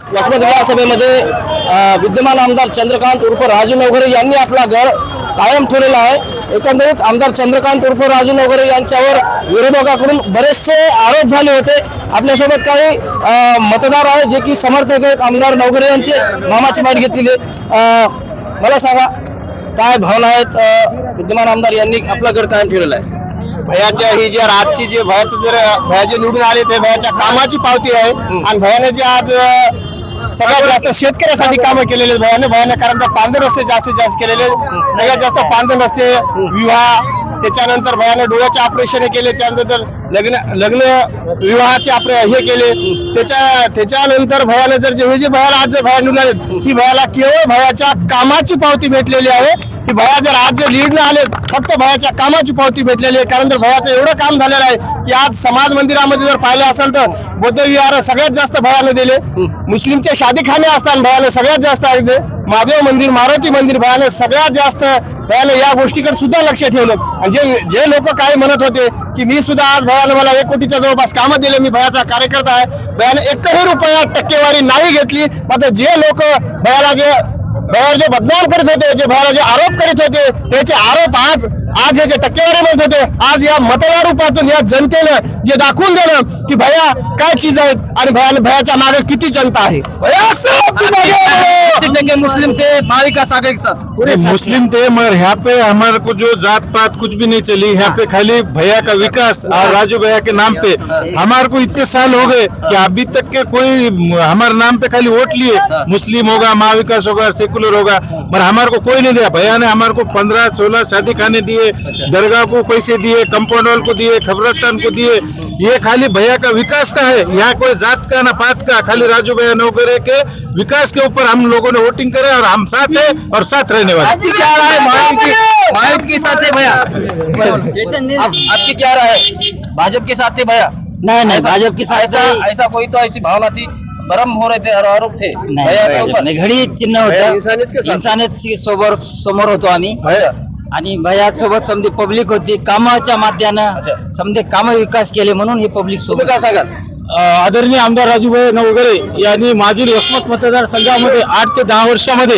वसमत विधानसभेमध्ये विद्यमान आमदार चंद्रकांत उर्फ राजू नवघरे यांनी आपला गड कायम ठेवलेला आहे. एकंदरीत आमदार चंद्रकांत उर्फ राजू नवघरे यांच्यावर विरोधकाकडून बरेचसे आरोप झाले होते. आपल्यासोबत काही मतदार आहेत जे की समर्थक आहेत. आमदार नवघरे यांचे मामाची वाट घेतलेली आहे. मला सांगा काय भावना आहेत? विद्यमान आमदार यांनी आपला गड कायम ठेवलेला आहे. भयाच्या ही जे आजची जे भयाचं जर भया जे निवडून आले ते भयाच्या कामाची पावती आहे. आणि भयाने जे आज सगळ्यात जास्त शेतकऱ्यासाठी कामं केलेले भयाने भयाने कारण तर रस्ते जास्तीत जास्त केलेले सगळ्यात जास्त पांढरे रस्ते विवाह त्याच्यानंतर भयाने डोळ्याचे ऑपरेशन केले त्यानंतर लग्न लग्न विवाहाचे आपले हे केले. त्याच्या त्याच्यानंतर भयाने जर जे जे भयाला आज जर भया निघाले आले ही भयाला केवळ भयाच्या कामाची पावती भेटलेली आहे. की भया जर आज जे लीडला आले. फक्त भयाच्या कामाची पावती भेटलेली आहे. कारण तर भयाचं एवढं काम झालेलं आहे की आज समाज मंदिरामध्ये जर पाहिलं असेल तर बौद्ध विहार सगळ्यात जास्त भयाने दिले. मुस्लिमचे शादीखाने असताना भयाने सगळ्यात जास्त ऐकले महादेव मंदिर मारुती मंदिर भयाने सगळ्यात जास्त भयाने या गोष्टीकडे सुद्धा लक्ष ठेवलं. आणि जे जे लोक काय म्हणत होते की मी सुद्धा आज भयाने मला एक कोटीच्या जवळपास कामं दिले मी भयाचा कार्यकर्ता आहे. भयाने एकही रुपया टक्केवारी नाही घेतली. मात्र जे लोक भयाला जे भयावर जे बदनाम करीत होते जे भयाला जे आरोप करीत होते त्याचे आरोप आज आज हे जे टक्केवारी म्हणत होते आज या मतदार रूपातून या जनतेनं जे दाखवून दिलं की भया काय चीज़ आहेत आणि भयाने भयाच्या मागे किती जनता आहे. भया टक्के मुस्लिम थे महाविकास पूरे मुस्लिम थे मगर यहाँ पे हमारे को जो जात पात कुछ भी नहीं चली यहाँ पे खाली भैया का विकास और राजू भैया के नाम पे। हमारे को इतने साल हो गए कि अभी तक के कोई हमारे नाम पे खाली वोट लिए। मुस्लिम होगा महाविकास होगा सेकुलर होगा मगर हमारे को कोई नहीं दिया। भैया ने हमारे को पंद्रह सोलह शादी खाने दिए दरगाह को पैसे दिए कंपाउंड वॉल को दिए खबरस्तान को दिए। ये खाली भैया का विकास का है। यहाँ कोई जात का ना पात का खाली राजू भैया नौकरे के विकास के ऊपर हम लोगों ने वोटिंग करे और हम साथ है और साथ रहने वाले आपकी क्या राय है? की महायुति के साथ है भैया? आप, आपकी क्या राय है? भाजपा के साथ थे भैया? नहीं नहीं भाजपा के साथ ऐसा ऐसा कोई तो ऐसी भावना थी? गरम हो रहे थे और आरोप थे। नाही घडी चिन्ह होतं। इंसानियत के साथ. इंसानियत सोबत समोर होतो आम्ही अच्छा आणि भैया सोबत समजे पब्लिक होती कामाच्या माध्यमानं. समजे काम विकास केले म्हणून हे पब्लिक सोबत काय सांगाल आदरणीय आमदार राजूभाई नवगरे यांनी मागील वसमत मतदारसंघामध्ये आठ ते दहा वर्षामध्ये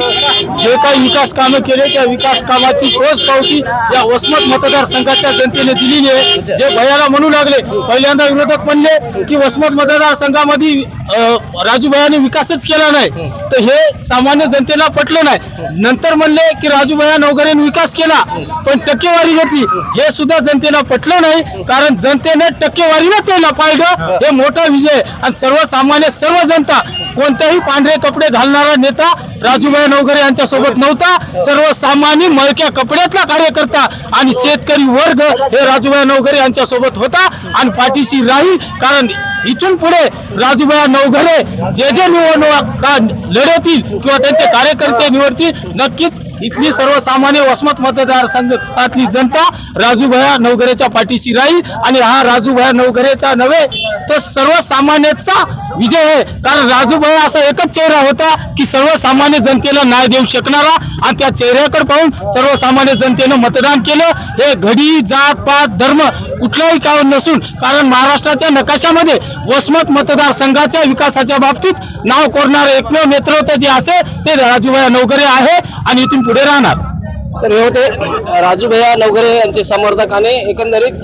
जे काही विकास कामं केले त्या विकास कामाची पोच पावती या वसमत मतदारसंघाच्या जनतेने दिलेली आहे. जे भयाला म्हणू लागले पहिल्यांदा विरोधक म्हणले की वसमत मतदारसंघामध्ये अं, राजूभाईने विकासच केला नाही. तर हे सामान्य जनतेला पटलं नाही. नंतर म्हणले की राजूभाया नवगरेने विकास केला पण टक्केवारी घेतली. हे सुद्धा जनतेला पटलं नाही कारण जनतेने टक्केवारीनं त्याला पाहिलं. हे मोठं विजय आणि सर्वसामान्य सर्व जनता कोणत्याही पांढरे कपडे घालणारा नेता राजूभाई नवगरे यांच्या सोबत नव्हता. सर्वसामान्य मळक्या कपड्यातला कार्यकर्ता आणि शेतकरी वर्ग हे राजूभाई नवगरे यांच्या सोबत होता आणि पाठीशी राहील कारण इथून पुढे राजूभाई नवघरे जे जे निवडणुका लढवतील किंवा त्यांचे कार्यकर्ते निवडतील नक्कीच इथली सर्वसामान्य वसमत मतदारसंघातली जनता राजूभाया नवघरेच्या पाठीशी राहील आणि हा राजूभाया नवघरेचा नव्हे तो सर्वसामान्याचा विजय आहे. कारण राजूभाया असा एकच चेहरा होता की सर्वसामान्य जनतेला न्याय देऊ शकणारा आणि त्या चेहऱ्याकडे पाहून सर्वसामान्य जनतेनं मतदान केलं. हे घडी जात पात धर्म कुठलाही कारण नसून कारण महाराष्ट्राच्या नकाशामध्ये वसमत मतदारसंघाच्या विकासाच्या बाबतीत नाव कोरणारे एकमेव नेतृत्व जे असेल ते राजूभाई नवगरे आहे आणि इथून पुढे राहणार. तर हे होते राजूभैया नवगरे यांचे समर्थकाने एकंदरीत